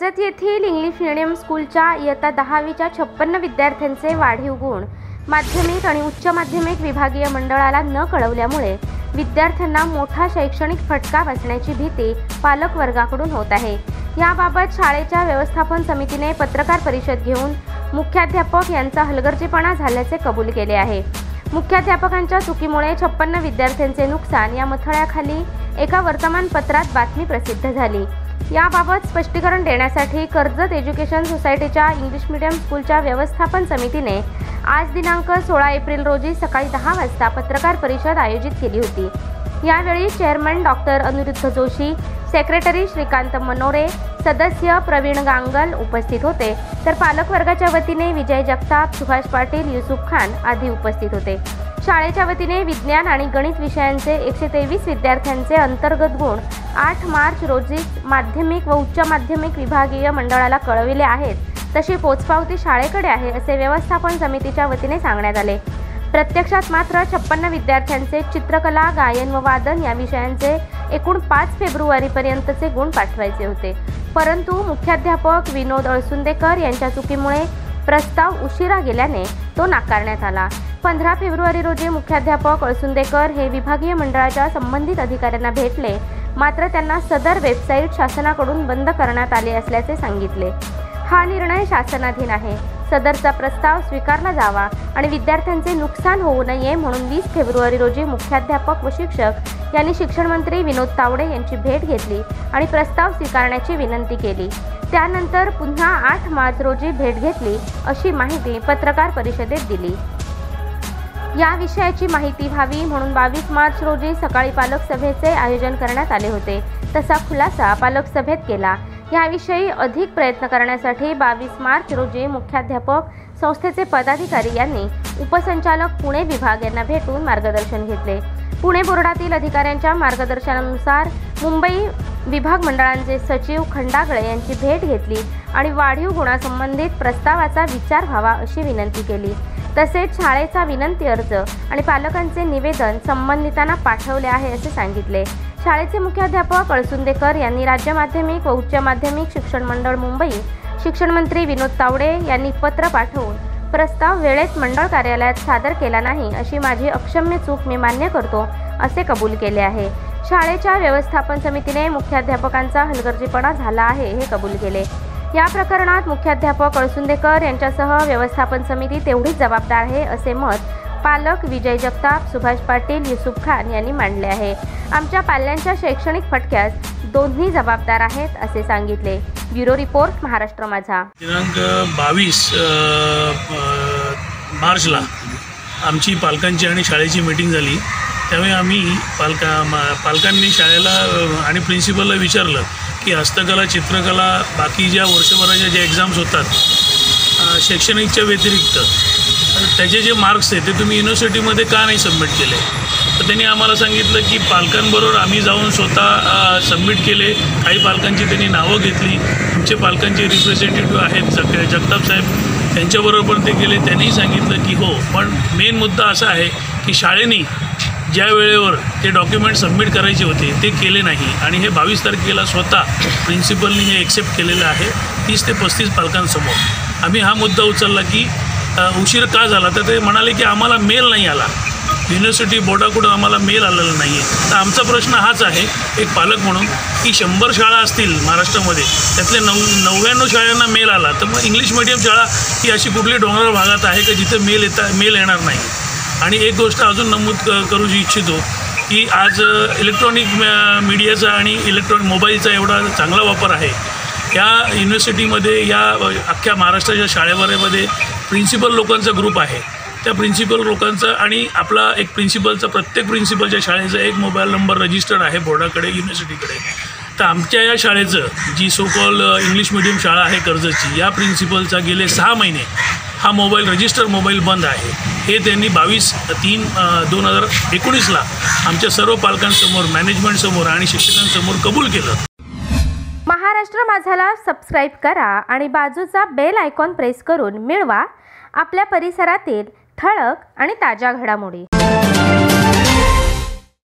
कर्जत येथील English medium स्कूलच्या इयत्ता दहावीच्या छप्पन्न विद्यार्थ्यांचे वाढीव गुण. माध्यमिक आणि उच्च माध्यमिक विभागीय मंडळाला न कळवल्यामुळे विद्यार्थ्यांना मोठा शैक्षणिक फटका बसण्याची भीती पालक वर्गाकडून होत आहे. याबाबत शाळेच्या व्यवस्थापन समितीने पत्रकार परिषद घेऊन मुख्याध्यापक यांचा हलगर्जीपणा झाल्याचे कबूल केले आहे. मुख्याध्यापकांच्या चुकीमुळे छप्पन्न विद्यार्थ्यांचे नुकसान या मथळ्याखाली एका वर्तमानपत्रात बातमी प्रसिद्ध झाली. याबाबत स्पष्टीकरण देण्यासाठी कर्जत एज्युकेशन सोसायटीच्या इंग्लिश मीडियम स्कूलच्या व्यवस्थापन समितीने आज दिनांक सोळा एप्रिल रोजी सकाळी दहा वाजता पत्रकार परिषद आयोजित केली होती. यावेळी chairman doctor Aniruddha Joshi secretary Shrikant Manore सदस्य प्रवीण गांगल उपस्थित होते. तर पालकवर्गाच्या वतीने विजय जगताप सुभाष पाटील युसुफ खान आदी उपस्थित होते. शाळेच्या वतीने विज्ञान आणि गणित विषयांचे एकशे तेवीस विद्यार्थ्यांचे अंतर्गत गुण आठ मार्च रोजी माध्यमिक व उच्च माध्यमिक विभागीय मंडळाला कळविले आहेत. तशी पोचपावती शाळेकडे आहे असे व्यवस्थापन समितीच्या वतीने सांगण्यात आले. प्रत्यक्षात मात्र छप्पन्न विद्यार्थ्यांचे चित्रकला गायन व वादन या विषयांचे एकूण पाच फेब्रुवारीपर्यंतचे गुण पाठवायचे होते. परंतु मुख्याध्यापक विनोद अळसुंदेकर यांच्या चुकीमुळे प्रस्ताव उशिरा गेल्याने तो नाकारण्यात आला. पंधरा फेब्रुवारी रोजी मुख्याध्यापक अळसुंदेकर हे विभागीय मंडळाच्या संबंधित अधिकाऱ्यांना भेटले. मात्र त्यांना सदर वेबसाईट शासनाकडून बंद करण्यात आले असल्याचे सांगितले. हा निर्णय शासनाधीन आहे. सदरचा प्रस्ताव स्वीकारला जावा आणि विद्यार्थ्यांचे नुकसान होऊ नये म्हणून वीस फेब्रुवारी रोजी मुख्याध्यापक व शिक्षक यांनी शिक्षणमंत्री विनोद तावडे यांची भेट घेतली आणि प्रस्ताव स्वीकारण्याची विनंती केली. त्यानंतर पुन्हा आठ मार्च रोजी भेट घेतली अशी माहिती पत्रकार परिषदेत दिली. या विषयाची माहिती व्हावी म्हणून बावीस मार्च रोजी सकाळी पालक सभेचे आयोजन करण्यात आले होते. तसा खुलासा पालक सभेत केला. याविषयी अधिक प्रयत्न करण्यासाठी बावीस मार्च रोजी मुख्याध्यापक संस्थेचे पदाधिकारी यांनी उपसंचालक पुणे विभाग यांना भेटून मार्गदर्शन घेतले. पुणे बोर्डातील अधिकाऱ्यांच्या मार्गदर्शनानुसार मुंबई विभाग मंडळांचे सचिव खंडागळे यांची भेट घेतली आणि वाढीव गुणासंबंधित प्रस्तावाचा विचार व्हावा अशी विनंती केली. तसेच शाळेचा विनंती अर्ज आणि पालकांचे निवेदन संबंधितांना पाठवले आहे असे सांगितले. शाळेचे मुख्याध्यापक अळसुंदेकर यांनी राज्य माध्यमिक व उच्च माध्यमिक शिक्षण मंडळ मुंबई शिक्षण मंत्री विनोद तावडे यांनी पत्र पाठवून प्रस्ताव वेळेत मंडळ कार्यालयात सादर केला नाही अशी माझी अक्षम्य चूक मी मान्य करतो असे कबूल केले आहे. शाळेच्या व्यवस्थापन समितीने मुख्याध्यापकांचा हलगर्जीपणा झाला आहे हे कबूल केले. या प्रकरणात मुख्याध्यापक अळसुंदेकर यांच्यासह व्यवस्थापन समिती तेवढीच जबाबदार आहे असे मत पालक विजय जगताप सुभाष पाटील युसुफ खान यांनी मांडले आहे. आमच्या पाल्यांच्या शैक्षणिक फटक्यास दोन्ही जबाबदार आहेत असे सांगितले. ब्युरो रिपोर्ट महाराष्ट्र माझा. दिनांक बावीस मार्चला आमची पालकांची आणि शाळेची मीटिंग झाली. त्यावेळी आम्ही पालका मा पालकांनी शाळेला आणि प्रिन्सिपलला विचारलं की हस्तकला चित्रकला बाकी ज्या वर्षभराच्या ज्या एक्झाम्स होतात शैक्षणिकच्या व्यतिरिक्त त्याचे जे मार्क्स आहेत ते तुम्ही युनिव्हर्सिटीमध्ये का नाही सबमिट केले? तर त्यांनी आम्हाला सांगितलं की पालकांबरोबर आम्ही जाऊन स्वतः सबमिट केले. काही पालकांची त्यांनी नावं घेतली. आमचे पालकांचे रिप्रेझेंटेटिव्ह आहेत जग जगताप साहेब त्यांच्याबरोबर पण ते गेले. त्यांनीही सांगितलं की हो पण मेन मुद्दा असा आहे की शाळेने ज्या वेळेवर ते डॉक्युमेंट सबमिट करायचे होते ते केले नाही. आणि हे बावीस तारखेला स्वतः प्रिन्सिपलनी हे एक्सेप्ट केलेलं आहे तीस ते पस्तीस पालकांसमोर. आम्ही हा मुद्दा उचलला की उशीर का झाला? तर ते म्हणाले की आम्हाला मेल नाही आला. युनिव्हर्सिटी बोर्डाकडून आम्हाला मेल आलेला नाही आहे तर आमचा प्रश्न हाच आहे एक पालक म्हणून की शंभर शाळा असतील महाराष्ट्रामध्ये त्यातले नऊ नव्याण्णव शाळांना मेल आला तर मग इंग्लिश मिडियम शाळा ही अशी कुठली डोंगराळ भागात आहे का जिथं मेल येता मेल येणार नाही? आणि एक गोष्ट अजून नमूद क करू इच्छितो की आज इलेक्ट्रॉनिक मीडियाचा आणि इलेक्ट्रॉनिक मोबाईलचा एवढा चांगला वापर आहे. या युनिव्हर्सिटीमध्ये या अख्ख्या महाराष्ट्राच्या शाळेवाऱ्यामध्ये प्रिन्सिपल लोकांचा ग्रुप आहे. त्या प्रिन्सिपल लोकांचा आणि आपला एक प्रिन्सिपलचा प्रत्येक प्रिन्सिपलच्या शाळेचा एक मोबाईल नंबर रजिस्टर्ड आहे बोर्डाकडे युनिव्हर्सिटीकडे तर आमच्या या शाळेचं जी सो कॉल इंग्लिश मिडियम शाळा आहे कर्जतची या प्रिन्सिपलचा गेले सहा महिने हा मोबाईल रजिस्टर मोबाईल बंद आहे. हे त्यांनी बावीस तीन दोन हजार एकोणीसला आमच्या सर्व पालकांसमोर मॅनेजमेंटसमोर आणि शिक्षकांसमोर कबूल केलं. महाराष्ट्र माझाला सबस्क्राईब करा आणि बाजूचा बेल आयकॉन प्रेस करून मिळवा. आपल्या परिसरातील ठळक आणि ताज्या घडामोडी.